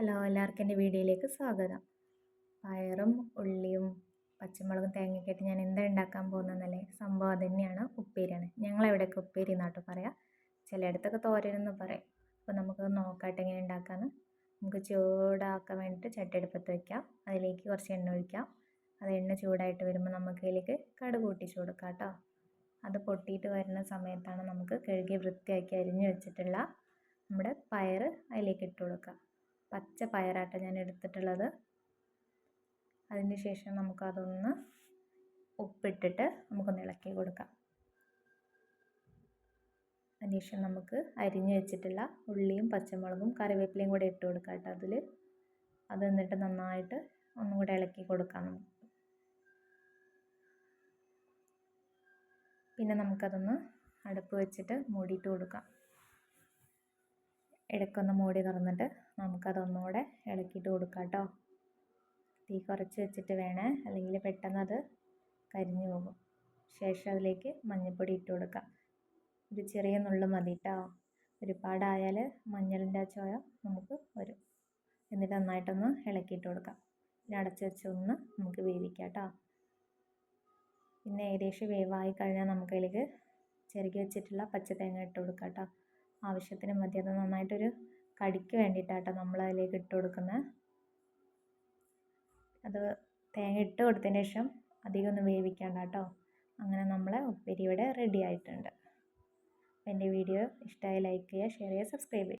Hello എല്ലാവർക്കും എന്റെ വീഡിയോയിലേക്ക് സ്വാഗതം. പയറും ഉള്ളിയും പച്ചമുളകും തേങ്ങയൊക്കെ ആയിട്ട് ഞാൻ എന്താ ഉണ്ടാക്കാൻ പോകുന്നതെന്നല്ലേ സംഭവം തന്നെയാണ്. ഉപ്പേരിയാണ്. ഞങ്ങളെവിടെയൊക്കെ ഉപ്പേരി എന്നാട്ടോ പറയാം. ചിലയിടത്തൊക്കെ തോരനെന്ന് പറയും. അപ്പോൾ നമുക്ക് നോക്കാട്ട് എങ്ങനെ ഉണ്ടാക്കാമെന്ന് നമുക്ക് ചൂടാക്കാൻ വേണ്ടിയിട്ട് ചട്ടിയെടുപ്പത്ത് വയ്ക്കാം അതിലേക്ക് കുറച്ച് എണ്ണ ഒഴിക്കാം. അത് എണ്ണ ചൂടായിട്ട് വരുമ്പോൾ നമുക്ക് ഇതിലേക്ക് കടുക് കൂട്ടിച്ചു കൊടുക്കാം കേട്ടോ. അത് പൊട്ടിയിട്ട് വരുന്ന സമയത്താണ് നമുക്ക് കഴുകി വൃത്തിയാക്കി അരിഞ്ഞു വെച്ചിട്ടുള്ള നമ്മുടെ പയർ അതിലേക്ക് ഇട്ട് കൊടുക്കുക. പച്ച പയറാട്ട ഞാൻ എടുത്തിട്ടുള്ളത്. അതിന് ശേഷം നമുക്കതൊന്ന് ഉപ്പിട്ടിട്ട് നമുക്കൊന്ന് ഇളക്കി കൊടുക്കാം. അതിനുശേഷം നമുക്ക് അരിഞ്ഞു വെച്ചിട്ടുള്ള ഉള്ളിയും പച്ചമുളകും കറിവേപ്പിലയും കൂടെ ഇട്ട് കൊടുക്കാം കേട്ടോ അതിൽ അത് എന്നിട്ട് നന്നായിട്ട് ഒന്നും കൂടെ ഇളക്കി കൊടുക്കാം നമുക്ക്. പിന്നെ നമുക്കതൊന്ന് അടുപ്പ് വെച്ചിട്ട് മൂടിയിട്ട് കൊടുക്കാം. ഇടയ്ക്കൊന്ന് മൂടി തുറന്നിട്ട് നമുക്കതൊന്നുകൂടെ ഇളക്കിയിട്ട് കൊടുക്കാം കേട്ടോ. തീ കുറച്ച് വെച്ചിട്ട് വേണേ അല്ലെങ്കിൽ പെട്ടെന്ന് അത് കരിഞ്ഞു പോകും. ശേഷം അതിലേക്ക് മഞ്ഞൾപ്പൊടി ഇട്ട് കൊടുക്കാം. ഒരു ചെറിയ നുള്ളു മതി കേട്ടോ. ഒരുപാടായാൽ മഞ്ഞളിന്റെ ചോയ നമുക്ക് വരും. എന്നിട്ട് നന്നായിട്ടൊന്ന് ഇളക്കിയിട്ട് കൊടുക്കാം. പിന്നെ അടച്ച് വെച്ചൊന്ന് നമുക്ക് വേവിക്കാം കേട്ടോ. പിന്നെ ഏകദേശം വേവായി കഴിഞ്ഞാൽ നമുക്കതിലേക്ക് ചിരകി വെച്ചിട്ടുള്ള പച്ച തേങ്ങ ഇട്ട് കൊടുക്കാം കേട്ടോ. ആവശ്യത്തിന് മതി. അത് നന്നായിട്ടൊരു കടിക്ക് വേണ്ടിയിട്ടാട്ടോ നമ്മൾ അതിലേക്ക് ഇട്ട് കൊടുക്കുന്നത് അത് തേങ്ങ ഇട്ട് കൊടുത്തതിന് ശേഷം അധികം ഒന്ന് വേവിക്കേണ്ട കേട്ടോ അങ്ങനെ നമ്മളെ ഉപ്പേരി ഇവിടെ റെഡി ആയിട്ടുണ്ട്. എന്റെ വീഡിയോ ഇഷ്ടമായി ലൈക്ക് ചെയ്യുക ഷെയർ ചെയ്യുക സബ്സ്ക്രൈബ് ചെയ്യുക.